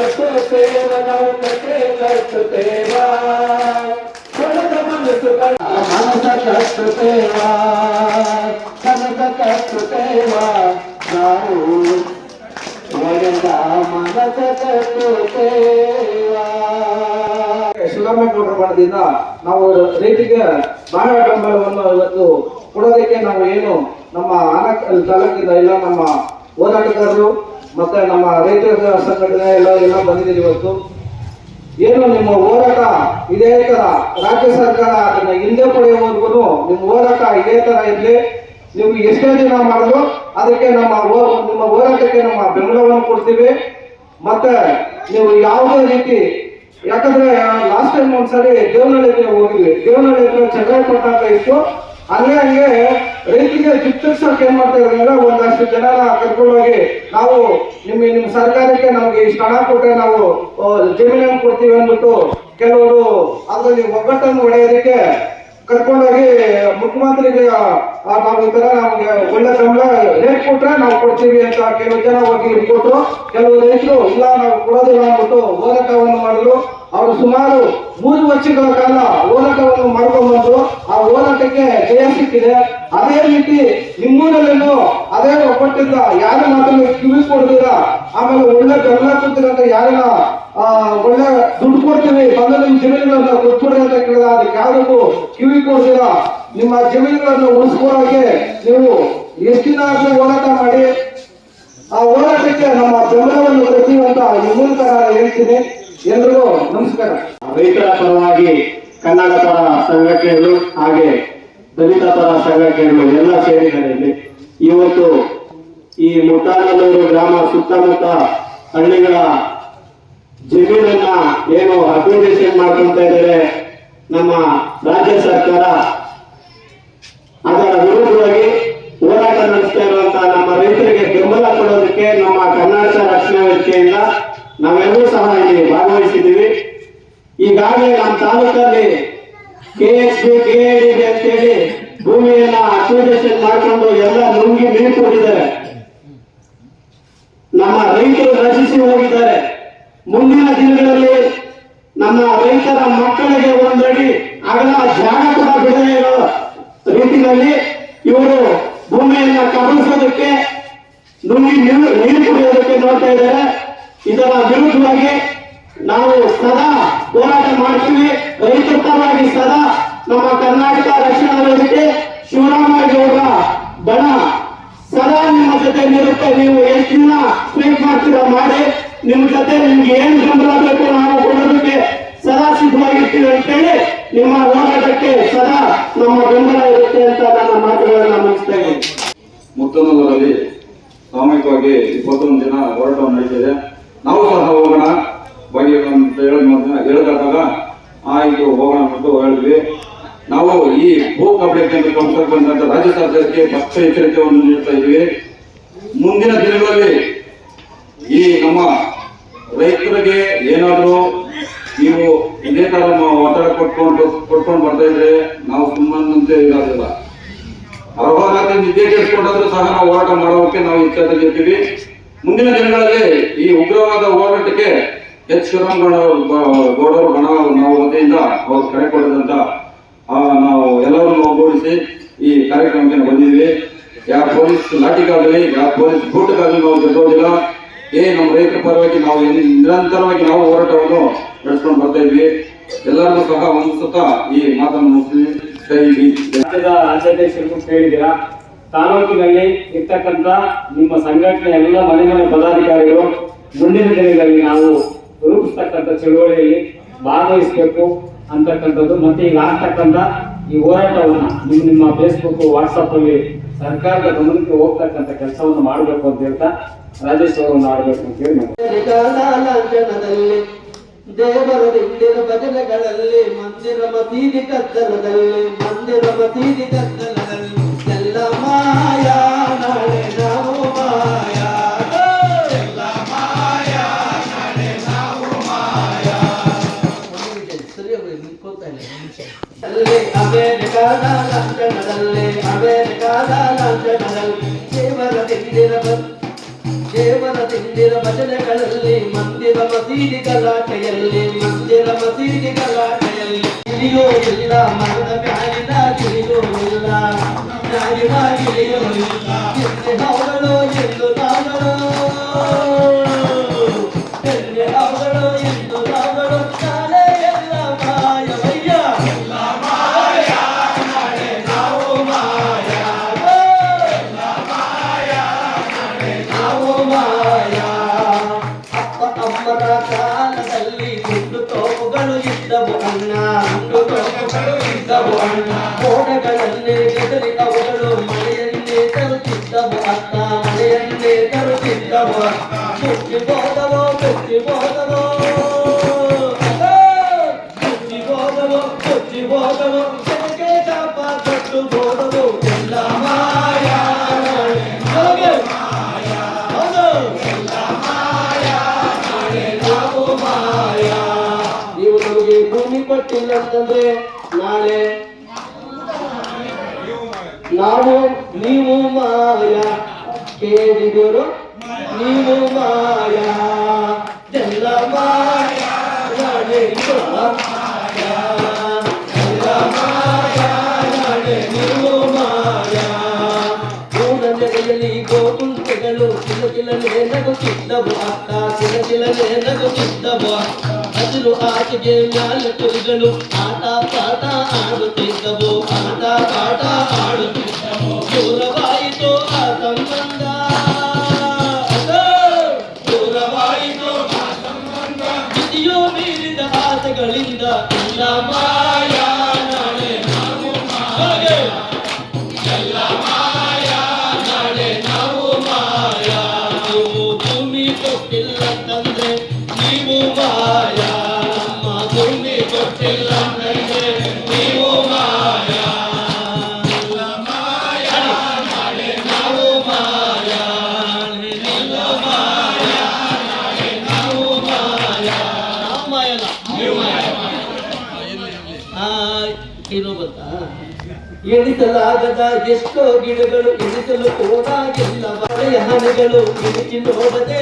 ಕಟ್ಟುತ್ತೇವಾ ನಾವು ರೈತಿಗೆ ಮನದ ನಾವು ಬೆಂಬಲವನ್ನು ಇವತ್ತು ಕೊಡೋದಕ್ಕೆ ನಾವು ಏನು ನಮ್ಮ ಆನ ತಾಲೂಕಿನ ಇಲ್ಲ ನಮ್ಮ ಹೋರಾಟಗಾರರು ಮತ್ತೆ ನಮ್ಮ ರೈತರ ಸಂಘಟನೆ ಎಲ್ಲ ಎಲ್ಲ ಬಂದಿದೆ ಇವತ್ತು. ಏನು ನಿಮ್ಮ ಹೋರಾಟ ಇದೇ ತರ? ರಾಜ್ಯ ಸರ್ಕಾರ ಅದನ್ನ ಹಿಂದೆ ಪಡೆಯುವವರೆಗೂ ನಿಮ್ಮ ಹೋರಾಟ ಇದೇ ತರ ಇರಲಿ. ನೀವು ಎಷ್ಟೇ ದಿನ ಮಾಡಿದ್ರು ಅದಕ್ಕೆ ನಮ್ಮ ನಿಮ್ಮ ಹೋರಾಟಕ್ಕೆ ನಮ್ಮ ಬೆಂಬಲವನ್ನು ಕೊಡ್ತೀವಿ. ಮತ್ತೆ ನೀವು ಯಾವುದೇ ರೀತಿ, ಯಾಕಂದ್ರೆ ಲಾಸ್ಟ್ ಟೈಮ್ ಒಂದ್ಸರಿ ದೇವನಹಳ್ಳಿ ಹೋಗಿದ್ವಿ. ದೇವನಹಳ್ಳಿ ಹತ್ರ ಚಂದ್ರಪಟ್ಟ ಇತ್ತು. ಅಲ್ಲೇ ಹಂಗೆ ರೈತರಿಗೆ ಚಿಕಿತ್ಸಕ್ಕೆ ಏನ್ ಮಾಡ್ತಾ ಇದ್ರಲ್ಲ ಒಂದಷ್ಟು ಜನನ ಕರ್ಕೊಂಡೋಗಿ ನಾವು ನಿಮ್ಮ ನಿಮ್ಮ ಸರ್ಕಾರಕ್ಕೆ ನಮ್ಗೆ ಇಷ್ಟು ಹಣ ಕೊಟ್ರೆ ನಾವು ಜಮೀನನ್ನು ಕೊಡ್ತೀವಿ ಅಂದ್ಬಿಟ್ಟು ಕೆಲವರು ಅದರಲ್ಲಿ ಒಗ್ಗಟ್ಟನ್ನು ಹೊಡೆಯೋದಕ್ಕೆ ಕರ್ಕೊಂಡೋಗಿ ಮುಖ್ಯಮಂತ್ರಿಗೆ ನಾವು ಈ ತರ ನಮ್ಗೆ ಒಳ್ಳೆ ಸಂಬಳ ರೇಟ್ ಕೊಟ್ರೆ ನಾವು ಕೊಡ್ತೀವಿ ಅಂತ ಕೆಲವು ಜನ ಹೋಗಿ ಕೊಟ್ಟರು ಕೆಲವು ರೈತರು, ಇಲ್ಲ, ನಾವು ಕೊಡೋದಿಲ್ಲ ಅಂದ್ಬಿಟ್ಟು ಹೋರಾಟವನ್ನು ಮಾಡಿದ್ರು. ಅವರು ಸುಮಾರು ಮೂರು ವರ್ಷಗಳ ಕಾಲ ಹೋರಾಟವನ್ನು ಮಾಡ್ಕೊಂಡ್ಬಂದು ಆ ಹೋರಾಟಕ್ಕೆ ಜಯ ಸಿಕ್ಕಿದೆ. ಅದೇ ರೀತಿ ನಿಮ್ಮೂರಲ್ಲೇನು ಅದೇ ಒಬ್ಬಟ್ಟಿಂದ ಯಾರು ಮಾತನ್ನು ಕಿವಿ ಕೊಡ್ತೀರ ಆಮೇಲೆ ಒಳ್ಳೆ ಅಂತ ಯಾರನ್ನ ಆ, ಒಳ್ಳೆ ದುಡ್ಡು ಕೊಡ್ತೀವಿ ಬಂದ ನಿಮ್ ಜಮೀನುಗಳನ್ನ ಕೊಟ್ಬಿಡ್ರಿ ಅಂತ ಕೇಳಿದ. ಅದಕ್ಕೆ ಯಾರಿಗೂ ಕಿವಿ ಕೊಡ್ತೀರಾ ನಿಮ್ಮ ಜಮೀನುಗಳನ್ನ ಉಳಿಸ್ಕೊಳ್ಳೋಕೆ ನೀವು ಎಷ್ಟಿನ ಹೋರಾಟ ಮಾಡಿ. ಆ ಹೋರಾಟಕ್ಕೆ ನಮ್ಮ ಬೆಂಬಲವನ್ನು ಕೊಡ್ತೀವಿ ಅಂತ ಈ ಮೂಲಕ ಹೇಳ್ತೀನಿ. ಎಲ್ರಿಗೂ ನಮಸ್ಕಾರ. ರೈತರ ಪರವಾಗಿ ಕನ್ನಡ ಪರ ಸಂಘಟನೆಗಳು ಹಾಗೆ ದಲಿತ ಪರ ಸಂಘಟನೆಗಳು ಎಲ್ಲ ಸೇರಿದ್ದಾರೆ ಇವತ್ತು ಈ ಮುಟ್ಟಾನಲ್ಲೂರು ಗ್ರಾಮ ಸುತ್ತಮುತ್ತ ಹಳ್ಳಿಗಳ ಜಮೀನನ್ನ ಏನು ಅಕ್ವಿಜೇಷನ್ ಮಾಡ್ಕೊಂತ ಇದ್ದಾರೆ ನಮ್ಮ ರಾಜ್ಯ ಸರ್ಕಾರ, ಅದರ ವಿರುದ್ಧವಾಗಿ ಹೋರಾಟ ನಡೆಸ್ತಾ ಇರುವಂತ ನಮ್ಮ ರೈತರಿಗೆ ಬೆಂಬಲ ಕೊಡೋದಕ್ಕೆ ನಮ್ಮ ಕರ್ನಾಟಕ ರಕ್ಷಣಾ ವೇದಿಕೆಯಿಂದ ನಾವೆಲ್ಲರೂ ಸಹ ಇಲ್ಲಿ ಭಾಗವಹಿಸಿದ್ದೀವಿ. ಈಗಾಗಲೇ ನಮ್ಮ ತಾಲೂಕಲ್ಲಿ ಕೆ ಎಸ್ ಬಿ ಕೆ ಅಂತೇಳಿ ಭೂಮಿಯನ್ನ ಅಕ್ವಿಜೇಷನ್ ಮಾಡಿಕೊಂಡು ಎಲ್ಲ ನುಂಗಿ ನೀರು ಕೊಟ್ಟಿದ್ದಾರೆ ನಮ್ಮ ರೈತರು ರಚಿಸಿ ಹೋಗಿದ್ದಾರೆ. ಮುಂದಿನ ದಿನಗಳಲ್ಲಿ ನಮ್ಮ ರೈತರ ಮಕ್ಕಳಿಗೆ ಒಂದಡಿ ಅಗಲ ಜಾಗ ಕೂಡ ಬಿಡದೇ ಇರೋ ರೀತಿಯಲ್ಲಿ ಇವರು ಭೂಮಿಯನ್ನ ಕಬಳಿಸೋದಕ್ಕೆ ನುಂಗಿ ನೀರು ನೀರು ಕುಡಿಯೋದಕ್ಕೆ ನೋಡ್ತಾ ಇದ್ದಾರೆ. ಇದರ ವಿರುದ್ಧವಾಗಿ ನಾವು ಸದಾ ಹೋರಾಟ ಮಾಡ್ತೀವಿ. ರೈತರ ಪರವಾಗಿ ಸದಾ ನಮ್ಮ ಕರ್ನಾಟಕ ರಕ್ಷಣಾ ಶಿವರಾಮ ಶಿವರಾಮೇಗೌಡರ ಬಣ ಸದಾ ನಿಮ್ಮ ಜೊತೆ ನಿರುತ್ತೆ ನೀವು ಎಷ್ಟು ದಿನ ಸ್ಪೀಕ್ ಮಾಡ್ತೀರಾ ಮಾಡಿ ನಿಮ್ಮ ಜೊತೆ ನಿಮ್ಗೆ ಏನ್ ಬೆಂಬಲ ಬೇಕು ನಾವು ಕೊಡೋದಕ್ಕೆ ಸದಾ ಸಿದ್ಧವಾಗಿರ್ತೀವಿ ಅಂತೇಳಿ ನಿಮ್ಮ ಹೋರಾಟಕ್ಕೆ ಸದಾ ನಮ್ಮ ಬೆಂಬಲ ಇರುತ್ತೆ ಅಂತ ನನ್ನ ಮಾತುಗಳನ್ನ ಮುಗಿಸ್ತಾ ಇದ್ದೀನಿ. ಮುತ್ತನೂರಲ್ಲಿ ಸಾಮೂಹಿಕವಾಗಿ ಇಪ್ಪತ್ತೊಂದು ದಿನ ಹೋರಾಟವನ್ನು ನಡೆಸಿದೆ ನಾವು ಸಹ ಹೋಗೋಣ. ಬಗ್ಗೆ ಅಂತ ಹೇಳಿದಾಗ ಆಯ್ತು ಹೋಗೋಣ ಅಂದ್ಬಿಟ್ಟು ಹೇಳಿದ್ವಿ ನಾವು ಈ ಭೂ ಕಬಡ್ಡಿ ಬಂದಂತ ರಾಜ್ಯ ಸರ್ಕಾರಕ್ಕೆ ಪಕ್ಷ ಎಚ್ಚರಿಕೆಯನ್ನು ನೀಡ್ತಾ ಇದ್ದೀವಿ. ಮುಂದಿನ ದಿನಗಳಲ್ಲಿ ಈ ನಮ್ಮ ರೈತರಿಗೆ ಏನಾದರೂ ನೀವು ಇದೇ ತರ ಒತ್ತಡ ಕೊಟ್ಕೊಂಡು ಕೊಟ್ಕೊಂಡು ಬರ್ತಾ ಇದ್ರೆ ನಾವು ಸುಮ್ಮನಂತೆ ಇರೋದಿಲ್ಲ. ಅರ್ಹತೆ ಕೇಳಿಸ್ಕೊಂಡಾದ್ರೂ ಸಹ ನಾವು ಹೋರಾಟ ಮಾಡೋಕೆ ನಾವು ಇಚ್ಛಾದಲ್ಲಿರ್ತೀವಿ ಮುಂದಿನ ದಿನಗಳಲ್ಲಿ ಈ ಉಗ್ರವಾದ ಹೋರಾಟಕ್ಕೆ ಎಚ್ ಶಿವರಾಮಗೌಡ ಗೌಡರು ಬಣ ನಾವು ವತಿಯಿಂದ ಅವ್ರು ಕರೆ ಕೊಡದಂತ ನಾವು ಎಲ್ಲರನ್ನು ಒಗ್ಗೂಡಿಸಿ ಈ ಕಾರ್ಯಕ್ರಮಕ್ಕೆ ಬಂದಿದ್ವಿ ಯಾವ ಪೊಲೀಸ್ ಲಾಠಿಗಾಗಲಿ, ಯಾವ ಪೊಲೀಸ್ ಬೂಟ್ಗಾಗಲಿ ನಾವು ಗೆದ್ದೋದಿಲ್ಲ ಏ, ನಮ್ಮ ರೈತರ ಪರವಾಗಿ ನಾವು ನಿರಂತರವಾಗಿ ನಾವು ಹೋರಾಟವನ್ನು ನಡೆಸ್ಕೊಂಡು ಬರ್ತಾ ಇದ್ವಿ. ಎಲ್ಲರಿಗೂ ಸಹ ಒಂದು ಸುತ್ತ ಈ ಮಾತನ್ನು ರಾಜ್ಯಾಧ್ಯಕ್ಷರಿಗೂ ಹೇಳಿದ್ದೀರಾ ತಾಲೂಕಿನಲ್ಲಿ ಇರ್ತಕ್ಕಂಥ ನಿಮ್ಮ ಸಂಘಟನೆ ಎಲ್ಲ ಮನೆ ಮನೆ ಪದಾಧಿಕಾರಿಗಳು, ಮುಂದಿನ ದಿನಗಳಲ್ಲಿ ನಾವು ರೂಪಿಸ್ತಕ್ಕಂಥ ಚಳುವಳಿಯಲ್ಲಿ ಭಾಗವಹಿಸಬೇಕು. ಅಂತಕ್ಕಂಥದ್ದು. ಮತ್ತೆ ಈಗ ಆಗ್ತಕ್ಕಂಥ ಈ ಹೋರಾಟವನ್ನು ನಿಮ್ಮ ನಿಮ್ಮ ಫೇಸ್ಬುಕ್ ವಾಟ್ಸಪ್ ಅಲ್ಲಿ ಸರ್ಕಾರದ ಗಮನಕ್ಕೆ ಹೋಗ್ತಕ್ಕಂಥ ಕೆಲಸವನ್ನು ಮಾಡಬೇಕು ಅಂತ ಹೇಳ್ತಾ ರಾಜೇಶ್ವರವನ್ನು ಆಡಬೇಕು ಅಂತ ಹೇಳಿ ದೇವರ ದಿಂಡಿರ ಭಜನೆಗಳಲ್ಲಿ, ಮಂದಿರ ಮಸೀದಿ ಕತ್ತಲದಲ್ಲಿ, ಮಂದಿರ ಮಸೀದಿ ಕತ್ತಲದಲ್ಲಿ, ಎಲ್ಲ ಮಾಯಾ ಅಂಬೇಡ್ಕರ ಲಂಚನದಲ್ಲಿ ಅಂಬೇಡ್ಕರ ಲಂಚನದಲ್ಲಿ ದೇವರ ತಿಂದಿರ ದೇವರ ತಿಂದಿರ ಭಜನೆಗಳಲ್ಲಿ ಮಂದಿರ ಮಸೀದಿ ಗಲಾಟೆಯಲ್ಲಿ ಮಂದಿರ ಮಸೀದಿ ಗಲಾಟೆಯಲ್ಲಿ ಇಲ್ಲಿಯೋ ಇಲ್ಲ ಮರದ ಮ್ಯಾಲಿನ ಇಲ್ಲಿಯೋ ಇಲ್ಲ ಮ್ಯಾಲಿನ ಇಲ್ಲಿಯೋ ಇಲ್ಲ ಎಂದು ನಾಡೋ ಎಂದು ನಾಡೋ ಅಂತಂದ್ರೆ ನಾಳೆ ನಾವು ನೀವು ಮಾಯ ಕೇಳಿದರು ನೀವು ಮಾಯ ಎಲ್ಲ ಮಾಯ ನಾಳೆ ಮಾಯ ಎಲ್ಲ ಮಾಯ ನಾಳೆ ನೀವು ಮಾಯ ನೆಲೆಯಲ್ಲಿ ಗೋಕುಂಟೆಗಳು ಕಿಲ ಕಿಲನೆ ನಗುತ್ತಿದ್ದವು ಅಕ್ಕ ಕಿಲ ಕಿಲನೆ ನಗುತ್ತಿದ್ದವು ಹಸಿರು ಆಚೆಗೆ ಮ್ಯಾಲ ಕುರಿಗಳು ಆಟ ಪಾಠ ಆಡುತ್ತಿದ್ದವು ಆಟ ಪಾಠ ಆಡುತ್ತಿದ್ದವು ದೂರವಾಯಿತು ಆ ಸಂಬಂಧ ಅಕ್ಕ, ಎಣಿಸಲಾಗದ ಎಷ್ಟೋ ಗಿಡಗಳು ಎಣಿಸಲು ಹೋದಾಗಿಲ್ಲ ಮಳೆಯ ಹಣೆಗಳು. ಇಣಿಸಿ ನೋಡದೆ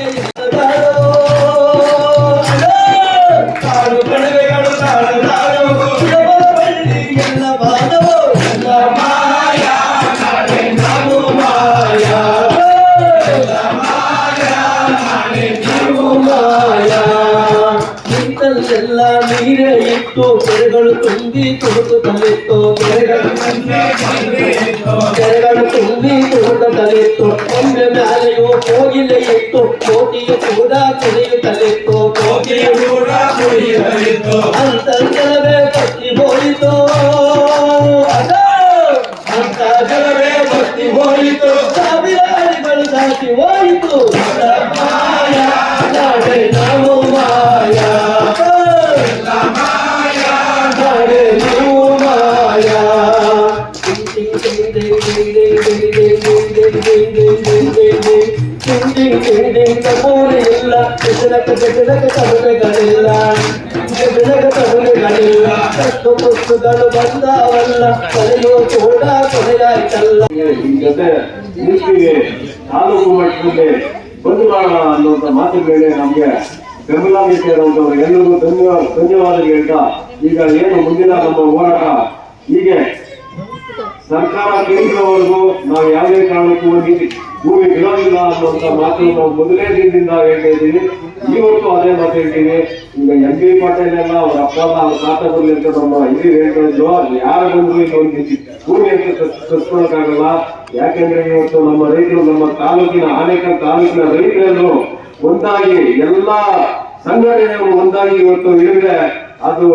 ನೀರೇ ಇತ್ತು ಕೆರೆಗಳು ತುಂಬಿ ತುಳುಕುತ್ತಲಿತ್ತು ಕೆರೆಗಳು ಕೆರೆಗಳು ತುಂಬಿ ತುಳುಕುತ್ತಲಿತ್ತು ಒಮ್ಮೆ ಮ್ಯಾಲೆಯೂ ಕೋಗಿಲೆ ಇತ್ತು ಕೋಟಿಯು ಕೂಡ ಕುಣಿಯುತ್ತಲಿತ್ತು ಕೋಗಿಲೆಯು ಕೂಡ ಕುಣಿಯುತ್ತಲಿತ್ತು ಅಂತರ್ಜಲವೇ ನಮ್ಮೂರಿಲ್ಲ ಬೆಸಲಕ ಬೆಸಲಕ ತರುವೆಗಳಿಲ್ಲ ಬೆಸಲಕ ತರುವೆಗಳಿಲ್ಲ ಕಟ್ಟು ಪುಸ್ತಗಳು ಬಂದವಲ್ಲ ಈ ಜೊತೆ ನಿಂತಿಗೆ ತಾಲೂಕು ಮಟ್ಟದಲ್ಲಿ ಬಂದು ಮಾಡೋಣ ಅನ್ನುವಂಥ ಮಾತಿನ ಮೇಲೆ ನಮಗೆ ಬೆಂಬಲ ನೀಡಿರುವಂಥವ್ರು ಎಲ್ಲರಿಗೂ ಧನ್ಯವಾದ ಧನ್ಯವಾದ ಹೇಳ್ತಾ ಈಗ ಏನು ಮುಂದಿನ ನಮ್ಮ ಹೋರಾಟ ಹೀಗೆ ಸರ್ಕಾರ ಕೇಂದ್ರವರೆಗೂ ನಾವು ಯಾವುದೇ ಕಾರಣಕ್ಕೂ ಹೋಗಿದ್ದೀವಿ ಭೂಮಿ ಬಿಡೋದಿಲ್ಲ ಅನ್ನುವಂಥ ಮಾತನ್ನು ನಾವು ಮೊದಲೇ ದಿನದಿಂದ ಹೇಳ್ತಾ ಇದ್ದೀವಿ. ಇವತ್ತು ಅದೇ ಮಾತು ಹೇಳ್ತೀವಿ ಈಗ ಎಂ ಬಿ ಪಾಟೀಲ್ ಎಲ್ಲ ಅವ್ರ ಅಪ್ಪ ಅವ್ರ ತಾತ ಬರ್ಲಿ ಅಂತ ನಮ್ಮ ಹಿರಿಯರು ಹೇಳ್ತಾ ಯಾರು ಇಲ್ಲಿ ಒಂದು ಭೂಮಿ ಅಂತ ಕಸ್ಕೊಳಕ್ಕಾಗಲ್ಲ ಯಾಕೆಂದ್ರೆ ಇವತ್ತು ನಮ್ಮ ರೈತರು, ನಮ್ಮ ತಾಲೂಕಿನ ಅನೇಕ ತಾಲೂಕಿನ ರೈತರೆಲ್ಲರೂ ಒಂದಾಗಿ ಎಲ್ಲ ಸಂಘಟನೆಗಳು ಒಂದಾಗಿ ಇವತ್ತು ಇಳಿದ್ರೆ ಅದು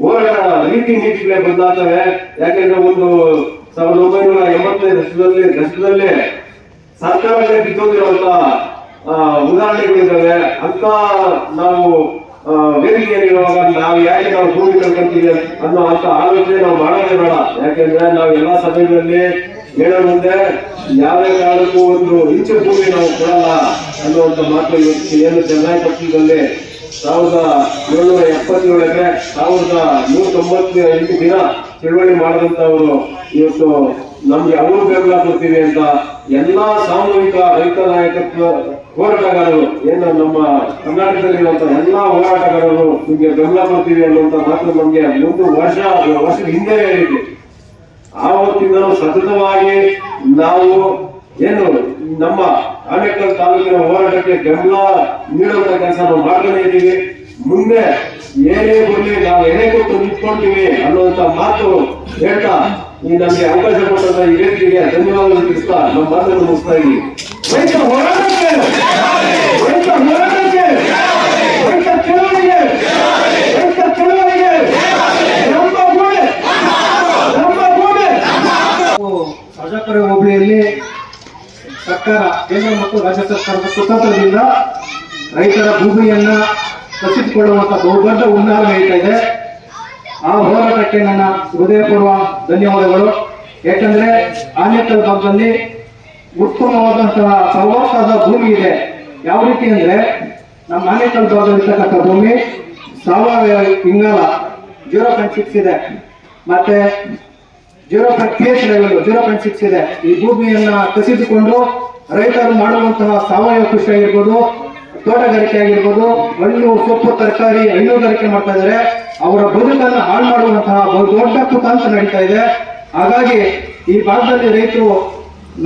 ಹೋರಾಟ ರೀತಿ ನೀತಿಗಳೇ ಬದಲಾಗ್ತವೆ ಯಾಕೆಂದ್ರೆ ಒಂದು ಸಾವಿರದ ಒಂಬೈನೂರ ಎಂಬತ್ತನೇ ದಶಕದಲ್ಲಿ ದಶಕದಲ್ಲಿ ಸರ್ಕಾರವೇ ಬಿದ್ದೋಗಿರುವಂತ ಆ, ಉದಾಹರಣೆಗಳಿದ್ದಾವೆ ಅಂತ ನಾವು ವೇದಿಕೆಯಲ್ಲಿರುವಾಗ ನಾವು ಯಾಕೆ ನಾವು ಭೂಮಿ ಕಳ್ಕೊಂತೀವಿ ಅನ್ನೋ ಅಂತ ಆಲೋಚನೆ ನಾವು ಮಾಡೋದೇ ಬೇಡ. ಯಾಕೆಂದ್ರೆ ನಾವು ಎಲ್ಲಾ ಸಭೆಗಳಲ್ಲಿ ಹೇಳೋ ಮುಂದೆ ಯಾವುದೇ ಕಾರಣಕ್ಕೂ ಒಂದು ಇಂಚು ಭೂಮಿ ನಾವು ಕೊಡಲ್ಲ ಅನ್ನುವಂತ ಮಾತು ಏನು ಚನ್ನರಾಯಪಟ್ಟಣದಲ್ಲಿ ಸಾವಿರದ ಏಳ್ನೂರ ಎಪ್ಪತ್ತೇಳಕ್ಕೆ ಸಾವಿರದ ನೂರ ತೊಂಬತ್ತ ಎಂಟು ದಿನ ತಿಳುವಳಿ ಮಾಡಿದಂತವರು ಇವತ್ತು ನಮ್ಗೆ ಅವರು ಬೆಂಬಲ ಕೊಡ್ತೀವಿ ಅಂತ ಎಲ್ಲಾ ಸಾಮೂಹಿಕ ರೈತ ನಾಯಕತ್ವ ಹೋರಾಟಗಾರರು, ಏನು ನಮ್ಮ ಕರ್ನಾಟಕದಲ್ಲಿರುವಂತ ಎಲ್ಲಾ ಹೋರಾಟಗಾರರು ನಿಮ್ಗೆ ಬೆಂಬಲ ಕೊಡ್ತೀವಿ ಅನ್ನುವಂತ ಮಾತು ನಮ್ಗೆ ಒಂದು ವರ್ಷ, ವರ್ಷದ ಹಿಂದೆ ಹೇಳಿದ್ವಿ. ಆವತ್ತಿಂದಲೂ ಸತತವಾಗಿ ನಾವು ಏನು ನಮ್ಮ ಆನೇಕಲ್ ತಾಲೂಕಿನ ಹೋರಾಟಕ್ಕೆ ಬೆಂಬಲ ನೀಡುವಂತ ಕೆಲಸ ನಾವು ಮಾಡ್ತಾನೆ ಮುಂದೆ ಏನೇ ಬರಲಿ ನಾವು ಏನೇ ಕೊಟ್ಟು ನಿಂತ್ಕೊಳ್ತೀವಿ ಅನ್ನುವಂತ ಮಾತು ಹೇಳ್ತಾ ಈ ನಮಗೆ ಅವಕಾಶ ಕೊಟ್ಟಂತ ಈ ವೇದಿಕೆಗೆ ಧನ್ಯವಾದಗಳು ತಿಳಿಸ್ತಾ ನಮ್ಮ ಮಾತನ್ನು ಮುಗಿಸ್ತಾ ಇದ್ದೀವಿ ರೈತ ಹೋಬಳಿಯಲ್ಲಿ ಸರ್ಕಾರ ಕೇಂದ್ರ ಮತ್ತು ರಾಜ್ಯ ಸರ್ಕಾರದ ಕುತಂತ್ರದಿಂದ ರೈತರ ಭೂಮಿಯನ್ನ ಕಸಿದುಕೊಳ್ಳುವಂತ ಬಹುದೊಡ್ಡ ಹುನ್ನಾರ ನಡೀತಾ ಇದೆ. ಆ ಹೋರಾಟಕ್ಕೆ ನನ್ನ ಹೃದಯಪೂರ್ವ ಧನ್ಯವಾದಗಳು. ಯಾಕಂದ್ರೆ ಆನೇಕಲ್ ಭಾಗದಲ್ಲಿ ಉತ್ತಮವಾದಂತಹ ಫಲವತ್ತಾದ ಭೂಮಿ ಇದೆ. ಯಾವ ರೀತಿ ಅಂದ್ರೆ ನಮ್ಮ ಆನೇಕಲ್ ಭಾಗದಲ್ಲಿ ಇರ್ತಕ್ಕಂಥ ಭೂಮಿ ಸಾವಯವ ಇಂಗಾಲ, ಜೀರೋ ಪಾಯಿಂಟ್ ಸಿಕ್ಸ್ ಇದೆ. ಮತ್ತೆ zero point P H level zero point six ಇದೆ. ಈ ಭೂಮಿಯನ್ನ ಕಸಿದುಕೊಂಡು ರೈತರು ಮಾಡುವಂತಹ ಸಾವಯವ ಕೃಷಿ ಆಗಿರ್ಬೋದು ತೋಟಗಾರಿಕೆ ಆಗಿರ್ಬೋದು ಹಣ್ಣು, ಸೊಪ್ಪು, ತರಕಾರಿ ಹೈನುಗಾರಿಕೆ ಮಾಡ್ತಾ ಇದ್ದಾರೆ. ಅವರ ಬದುಕನ್ನು ಹಾಳು ಮಾಡುವಂತಹ ದೊಡ್ಡ ಕುತಂತ್ರ ನಡೀತಾ ಇದೆ. ಹಾಗಾಗಿ ಈ ಭಾಗದಲ್ಲಿ ರೈತರು,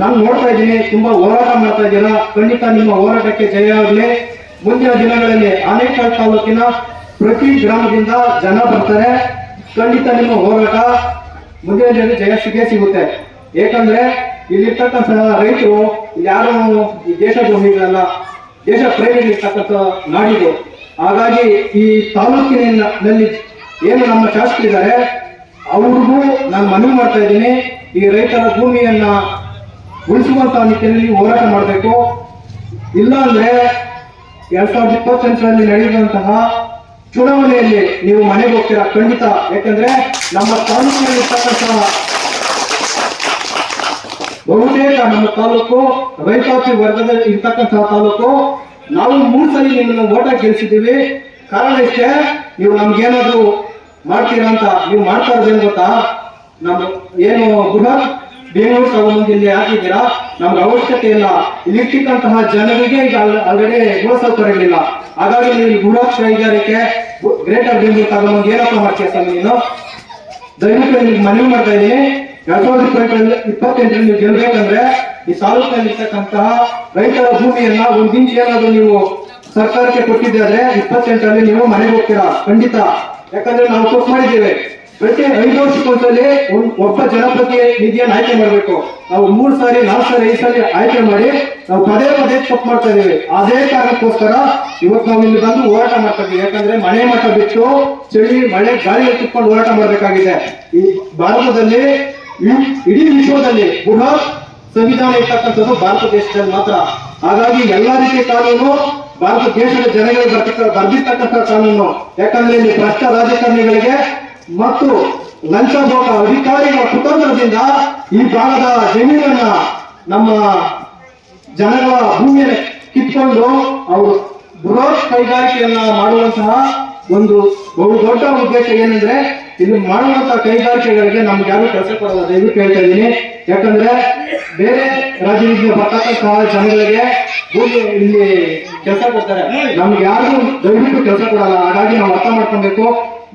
ನಾನು ನೋಡ್ತಾ ಇದ್ದೀನಿ, ತುಂಬಾ ಹೋರಾಟ ಮಾಡ್ತಾ ಇದ್ದೀರಾ? ಖಂಡಿತ ನಿಮ್ಮ ಹೋರಾಟಕ್ಕೆ ಜಯ ಆಗಲಿ. ಮುಂದಿನ ದಿನಗಳಲ್ಲಿ ಆನೇಕಲ್ ತಾಲೂಕಿನ ಪ್ರತಿ ಗ್ರಾಮದಿಂದ ಜನ ಬರ್ತಾರೆ. ಖಂಡಿತ ನಿಮ್ಮ ಹೋರಾಟ ಮುಂದಿನ ದಿನ ಜಯ ಸಿಗೇ ಸಿಗುತ್ತೆ. ಏಕೆಂದ್ರೆ ಇಲ್ಲಿರ್ತಕ್ಕಂಥ ರೈತರು ಯಾರು ಈ ದೇಶದ್ರೋಹಿಗಳಲ್ಲ. ದೇಶ ಪ್ರೇಮಿಗಿರ್ತಕ್ಕಂಥ ನಾಡಿದು. ಹಾಗಾಗಿ ಈ ತಾಲೂಕಿನಲ್ಲಿ ಏನು ನಮ್ಮ ಶಾಸಕರಿದ್ದಾರೆ, ಅವ್ರಿಗೂ ನಾನು ಮನವಿ ಮಾಡ್ತಾ ಇದ್ದೀನಿ, ಈ ರೈತರ ಭೂಮಿಯನ್ನ ಉಳಿಸುವಂತ ನಿಟ್ಟಿನಲ್ಲಿ ಹೋರಾಟ ಮಾಡಬೇಕು. ಇಲ್ಲ ಅಂದ್ರೆ ಎರಡ್ ಸಾವಿರದ ಇಪ್ಪತ್ತೆಂಟರಲ್ಲಿ ನಡೆಯುವಂತಹ ಚುನಾವಣೆಯಲ್ಲಿ ನೀವು ಮನೆಗೆ ಹೋಗ್ತೀರಾ ಖಂಡಿತ. ಯಾಕಂದ್ರೆ ನಮ್ಮ ತಾಲೂಕಿನಲ್ಲಿ ಬಹುತೇಕ ನಮ್ಮ ತಾಲೂಕು ರೈತಾಪಿ ವರ್ಗದಲ್ಲಿ ಇರ್ತಕ್ಕಂತಹ ತಾಲೂಕು, ನಾವು ಮೂರು ಸಲ ನಿಮ್ಮನ್ನು ಓಟ ಗೆಲ್ಸಿದ್ದೀವಿ. ಕಾರಣ ಇಷ್ಟೇ, ನೀವು ನಮ್ಗೇನಾದ್ರು ಮಾಡ್ತೀರಾ ಅಂತ ನೀವು ಮಾಡ್ತಾ ಇರೋದೇನು ಗೊತ್ತಾ? ನಮ್ಮ ಏನು ಬೃಹತ್ ಬೆಂಗಳೂರು ತಗೊಂಡು ಇಲ್ಲಿ ಹಾಕಿದ್ದೀರಾ? ನಮ್ಗೆ ಅವಶ್ಯಕತೆ ಇಲ್ಲ. ಇಲ್ಲಿರ್ತಕ್ಕಂತಹ ಜನರಿಗೆ ಈಗ ಆಲ್ರೆಡಿ ಗೃಹ ಸೌಕರ್ಯಗಳಿಲ್ಲ. ಹಾಗಾಗಿ ನೀವು ಗೃಹ ಕೈಗಾರಿಕೆ, ಗ್ರೇಟರ್ ಬೆಂಗಳೂರು ತಗೊಂಡು ಏನಪ್ಪ ಮಾಡ್ತೀಯ ಸ್ವಾಮಿ ನೀನು? ದಯವಿಟ್ಟು ನಿಮ್ಗೆ ಮನವಿ ಮಾಡ್ತಾ ಇದ್ದೀನಿ. ಎರಡ್ ಸಾವಿರದ ಇಪ್ಪತ್ತೆಂಟರಲ್ಲಿ ಇಪ್ಪತ್ತೆಂಟರಲ್ಲಿ ನೀವು ಗೆಲ್ಬೇಕಂದ್ರೆ ಈ ತಾಲೂಕಿನಲ್ಲಿರ್ತಕ್ಕಂತಹ ರೈತರ ಭೂಮಿಯನ್ನ ಒಂದ್ ಇಂಚ್ ಏನಾದ್ರು ನೀವು ಸರ್ಕಾರಕ್ಕೆ ಕೊಟ್ಟಿದ್ದಾದ್ರೆ ಇಪ್ಪತ್ತೆಂಟರಲ್ಲಿ ನೀವು ಮನೆಗೆ ಹೋಗ್ತೀರಾ? ಖಂಡಿತ. ಯಾಕಂದ್ರೆ ನಾವು ತಪ್ಪು ಮಾಡಿದ್ದೇವೆ. ಪ್ರತಿ ಐದು ವರ್ಷಕ್ಕೊಂದ್ಸಲಿ ಒಬ್ಬ ಜನಪ್ರತಿನಿಧಿಯನ್ನು ಆಯ್ಕೆ ಮಾಡಬೇಕು. ನಾವು ಮೂರು ಸಾರಿ, ನಾಲ್ಕು ಸಾರಿ, ಐದು ಸಾರಿ ಆಯ್ಕೆ ಮಾಡಿ ನಾವು ಪದೇ ಪದೇ ತಪ್ಪು ಮಾಡ್ತಾ ಇದ್ದೀವಿ. ಅದೇ ಕಾರಣಕ್ಕೋಸ್ಕರ ಇವತ್ತು ನಾವು ಇಲ್ಲಿ ಬಂದು ಹೋರಾಟ ಮಾಡ್ತಾ ಇದ್ದೀವಿ. ಯಾಕಂದ್ರೆ ಮನೆ ಮಠ ಬಿಟ್ಟು ಚಳಿ, ಮಳೆ ಗಾಳಿ ತಿಕ್ಕೊಂಡು ಹೋರಾಟ ಮಾಡಬೇಕಾಗಿದೆ. ಈ ಭಾರತದಲ್ಲಿ ಇಡೀ ವಿಶ್ವದಲ್ಲಿ ಬೃಹತ್ ಸಂವಿಧಾನ ಇರ್ತಕ್ಕಂಥದ್ದು ಭಾರತ ದೇಶದಲ್ಲಿ ಮಾತ್ರ. ಹಾಗಾಗಿ ಎಲ್ಲಾ ರೀತಿಯ ಕಾನೂನು ಭಾರತ ದೇಶದ ಜನಗಳಿಗೆ ಬರ್ತಕ್ಕ ಬರ್ದಿರ್ತಕ್ಕಂಥ ಕಾನೂನು. ಯಾಕಂದ್ರೆ ಇಲ್ಲಿ ಭ್ರಷ್ಟ ರಾಜಕಾರಣಿಗಳಿಗೆ ಮತ್ತು ಲಂಚ ಭೋಗ ಅಧಿಕಾರಿಗಳ ಕುತಂತ್ರದಿಂದ ಈ ಭಾಗದ ಜಮೀನನ್ನ ನಮ್ಮ ಜನಗಳ ಭೂಮಿಯನ್ನು ಕಿತ್ಕೊಂಡು ಅವರು ಬೃಹತ್ ಕೈಗಾರಿಕೆಯನ್ನ ಮಾಡುವಂತಹ ಒಂದು ಬಹು ದೊಡ್ಡ ಉದ್ದೇಶ ಏನಂದ್ರೆ ಇಲ್ಲಿ ಮಾಡುವಂತಹ ಕೈಗಾರಿಕೆಗಳಿಗೆ ನಮ್ಗೆ ಯಾರು ಕೆಲಸ ಕೊಡಲ್ಲ, ದಯವಿಟ್ಟು ಹೇಳ್ತಾ ಇದ್ದೀನಿ. ಯಾಕಂದ್ರೆ ಬೇರೆ ರಾಜ್ಯದಿಂದ ಬರ್ತಕ್ಕಂತಹ ಜನಗಳಿಗೆ ಭೂಮಿ ಇಲ್ಲಿ ಕೆಲಸ ಕೊಡ್ತಾರೆ. ನಮ್ಗೆ ಯಾರು ದಯವಿಟ್ಟು ಕೆಲಸ ಕೊಡಲ್ಲ. ಹಾಗಾಗಿ ನಾವು ಅರ್ಥ ಮಾಡ್ಕೊಬೇಕು.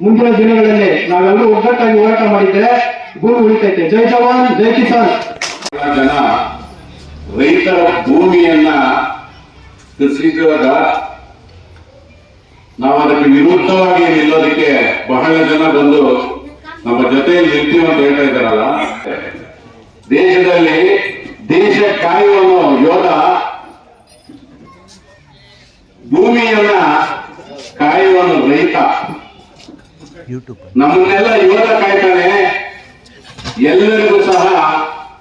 ಮುಂದಿನ ದಿನಗಳಲ್ಲಿ ನಾವೆಲ್ಲರೂ ಒಗ್ಗಟ್ಟಾಗಿ ಹೋರಾಟ ಮಾಡಿದ್ರೆ ಭೂಮಿ ಉಳಿತೈತೆ. ಜೈ ಜವಾನ್, ಜೈ ಕಿಸಾನ್. ಜನ ರೈತರ ಭೂಮಿಯನ್ನ ಕಸಿದಾಗ ನಾವು ಅದಕ್ಕೆ ವಿರುದ್ಧವಾಗಿ ನಿಲ್ಲೋದಕ್ಕೆ ಬಹಳ ಜನ ಬಂದು ನಮ್ಮ ಜೊತೆಯಲ್ಲಿ ನಿಲ್ತೀವಿ ಅಂತ ಹೇಳ್ತಾ ಇದ್ದಾರಲ್ಲ? ದೇಶದಲ್ಲಿ ದೇಶ ಕಾಯುವನು ಯೋಧ. ಭೂಮಿಯನ್ನ ಕಾಯುವನು ರೈತ. ನಮ್ಮನ್ನೆಲ್ಲ ಯೋಧ ಕಾಯ್ತಾನೆ. ಎಲ್ಲರಿಗೂ ಸಹ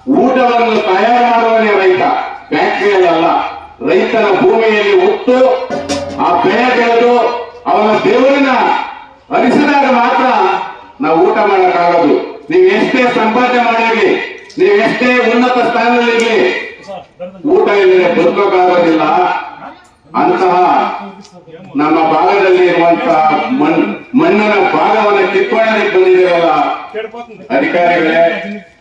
ಊಟವನ್ನು ತಯಾರು ಮಾಡುವನೇ ರೈತ. ಫ್ಯಾಕ್ಟ್ರಿಯಲ್ಲ ರೈತನ ಭೂಮಿಯಲ್ಲಿ ಹುಟ್ಟು, ಆ ಬೆಳೆ ಅವನ ದೇವರನ್ನ ಅರಿಸಿದಾಗ ಮಾತ್ರ ನಾವು ಊಟ ಮಾಡಕ್ಕಾಗೋದು. ನೀವು ಎಷ್ಟೇ ಸಂಪಾದನೆ ಮಾಡಿರ್ಲಿ, ನೀವು ಎಷ್ಟೇ ಉನ್ನತ ಸ್ಥಾನದಲ್ಲಿರಲಿ ಊಟ ಇಲ್ಲದೆ ಬದುಕೋಕ್ಕಾಗೋದಿಲ್ಲ. ಅಂತಹ ನಮ್ಮ ಭಾಗದಲ್ಲಿ ಇರುವಂತಹ ಮಣ್, ಮಣ್ಣಿನ ಭಾಗವನ್ನು ಕಿತ್ಕೊಳ್ಳಲಿಕ್ಕೆ ಬಂದಿದ್ದೀರಲ್ಲ, ಅಧಿಕಾರಿಗಳೇ,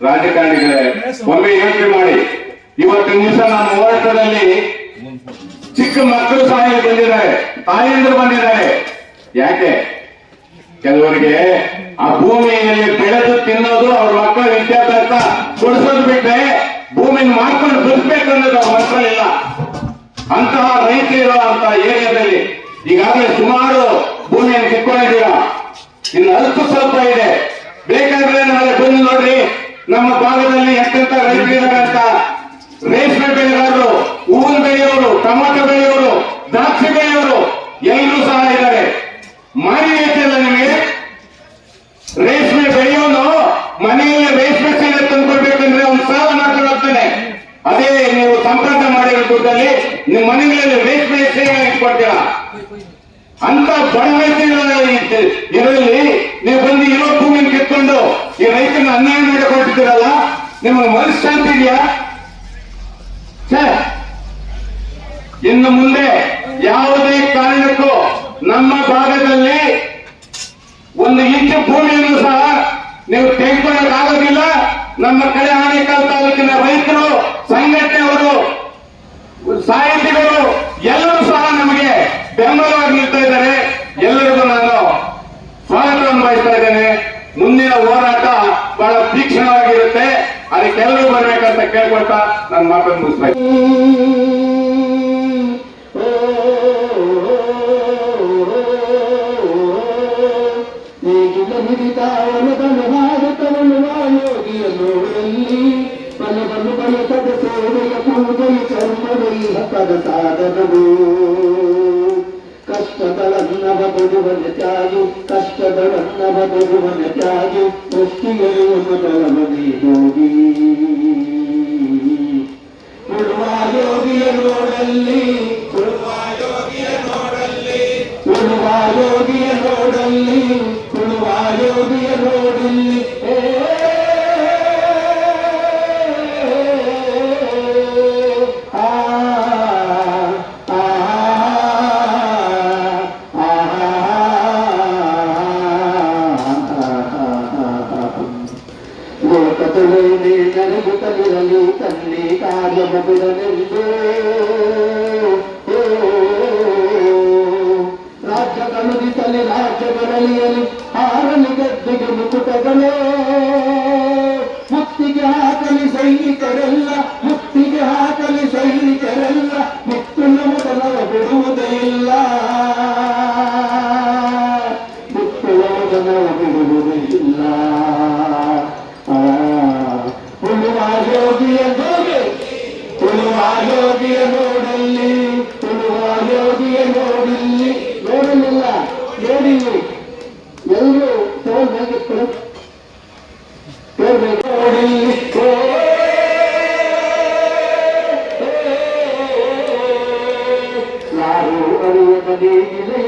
ರಾಜಕಾರಣಿಗಳೇ, ಒಮ್ಮೆ ಯೋಚನೆ ಮಾಡಿ. ಇವತ್ತಿನ ದಿವಸ ನಮ್ಮ ಹೋರಾಟದಲ್ಲಿ ಚಿಕ್ಕ ಮಕ್ಕಳು ಸಹ ಬಂದಿದ್ದಾರೆ. ತಾಯಂದ್ರು ಬಂದಿದ್ದಾರೆ. ಯಾಕೆ? ಕೆಲವರಿಗೆ ಆ ಭೂಮಿಯಲ್ಲಿ ಬೆಳೆದು ತಿನ್ನೋದು ಅವ್ರ ಮಕ್ಕಳ ವಿದ್ಯಾಭ್ಯಾಸ ಕೊಡಿಸೋದು ಬಿಟ್ರೆ ಭೂಮಿನ ಮಾಡ್ಕೊಂಡು ಬದುಕಬೇಕು ಅನ್ನೋದು ಅವ್ರ ಮಕ್ಕಳಿಲ್ಲ. ಅಂತಹ ರೈತರು ಏರಿಯಾದಲ್ಲಿ ಈಗಾಗಲೇ ಸುಮಾರು ಭೂಮಿಯನ್ನು ಕಿತ್ಕೊಂಡಿದ್ದೀರಾ? ಇನ್ನು ಅಲ್ಪ ಸ್ವಲ್ಪ ಇದೆ. ಬೇಕಾದ್ರೆ ನಾಳೆ ಬಂದು ನೋಡ್ರಿ. ನಮ್ಮ ಭಾಗದಲ್ಲಿ ಎಂತೆಂತ ರೈತರಿದ್ದಾರೆ ಅಂತ. ರೇಷ್ಮೆ ಬೆಳೆಗಾರರು, ಹೂವಿನ ಬೆಳೆಯೋರು ಟೊಮಾಟೊ ಅದೇ ನೀವು ಸಂಪರ್ಕ ಮಾಡಿರೋ ದುಡ್ಡಲ್ಲಿ ನಿಮ್ಮ ಮನೆಗಳಲ್ಲಿ ರೇಷ್ಮೆ ಸೇವೆ ಇಟ್ಕೊಡ್ತೀರ ಅಂತ ಬಡ ಇದರಲ್ಲಿ ನೀವು ಬಂದು ಇರೋ ಭೂಮಿ ಕಿತ್ಕೊಂಡು ಈ ರೈತನ ಅನ್ಯಾಯ ಮಾಡಿಕೊಳ್ತಿದ್ದೀರಲ್ಲ? ನಿಮಗೆ ಮನಸ್ಸಾಂತಿ ಇದೆಯಾ? ಇನ್ನು ಮುಂದೆ ಯಾವುದೇ ಕಾರಣಕ್ಕೂ ನಮ್ಮ ಭಾಗದಲ್ಲಿ ಒಂದು ಇಂಚು ಭೂಮಿಯನ್ನು ಸಹ ನೀವು ತೆಗೆದುಕೊಳ್ಳೋಕ್ಕಾಗೋದಿಲ್ಲ. ನಮ್ಮ ಕಡೆ ಆನೇಕಲ್ ತಾಲೂಕಿನ ರೈತರು, ಸಂಘಟನೆಯವರು, ಸಾಹಿತಿಗಳು ಎಲ್ಲರೂ ಸಹ ನಮಗೆ ಬೆಂಬಲವಾಗಿ ನಿಲ್ತಾ ಇದ್ದಾರೆ. ಎಲ್ಲರಿಗೂ ನಾನು ಸ್ವಾಗತವನ್ನು ಬಯಸ್ತಾ ಇದ್ದೇನೆ. ಮುಂದಿನ ಹೋರಾಟ ಬಹಳ ತೀಕ್ಷ್ಣವಾಗಿರುತ್ತೆ. ಅದಕ್ಕೆಲ್ಲರೂ ಬರಬೇಕಂತ ಕೇಳ್ಕೊಳ್ತಾ ನನ್ನ ಮಾತನ್ನು ಮುಗಿಸ್ತಾ ಇದ್ದೀನಿ. ಬಲವನ್ನು ಬಲಸದ ಸೇವೆಯ ಪೂಜೆಯ ಕರ್ಮದಲ್ಲಿ ಹತದ ಸಾಧನವು ಕಷ್ಟಗಳನ್ನವ ಕೊಡುವನ ತ್ಯಾಗಿ ಕಷ್ಟಗಳನ್ನವ ಕೊಡುವನ ತ್ಯಾಗಿ ಸೃಷ್ಟಿಯರು ಮೊದಲವನೇ ಹೋಗಿ ಕೊಡುವ ಯೋಗಿಯ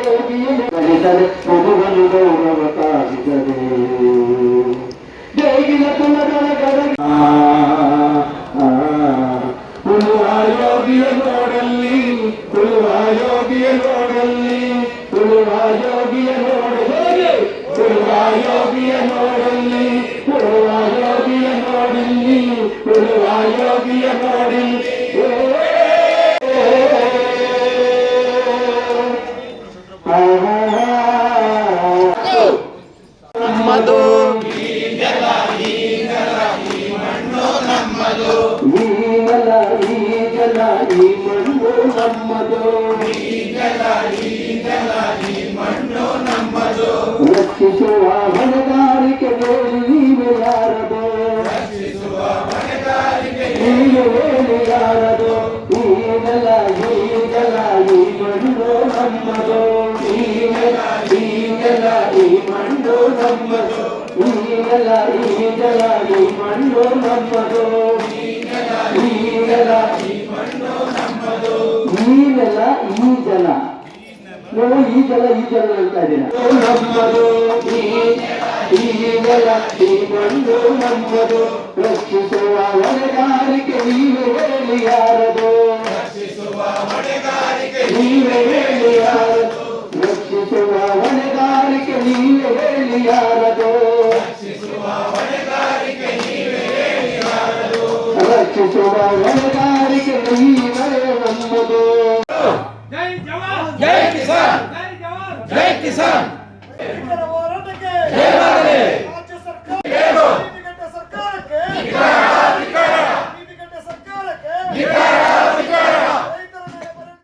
ಿಗೇ ಈ ಜಲ ಈ ಮಣ್ಣು ನಮ್ಮದು ರಕ್ಷಿಸುವ ಹೊಣೆಗಾರಿಕೆ ನೀವೇ ಯಾರದು ನೀವೇ ಯಾರದು ಈ ನೆಲ ಈ ಜಲ ಈ ಮಣ್ಣು ನಮ್ಮದು ಈ ನೆಲ ಈ ಜಲ ಈ ಮಣ್ಣು ನಮ್ಮದು ಈ ನೆಲ ಈ ಜಲ ಈ ನೀವು ಈ ಜಲ ಈ ಜಲ ಹೇಳ್ತಾ ಇದ್ದೀರಾ ನಮ್ಮದು, ಈ ಈ ನೆಲ, ಈ ಮಣ್ಣು ನಮ್ಮದು. ರಕ್ಷಿಸುವ ಹೊಣೆಗಾರಿಕೆ ನೀವೇ ಹೇಳಿ ಯಾರದು? ನೀವೇ ಹೇಳಿ ಯಾರದು? ರಕ್ಷಿಸುವ ಹೊಣೆಗಾರಿಕೆ ನೀವೇ ಹೇಳಿ ಯಾರದು? ರಕ್ಷಿಸುವ ಹೊಣೆಗಾರಿಕೆ ನೀವೇ ನಮ್ಮದು. ಜೈ ಜವಾನ್. ಜೈ ಕಿಸಾನ್. ಜೈ ಕಿಸಾನ್. ಹೋರಾಟಕ್ಕೆ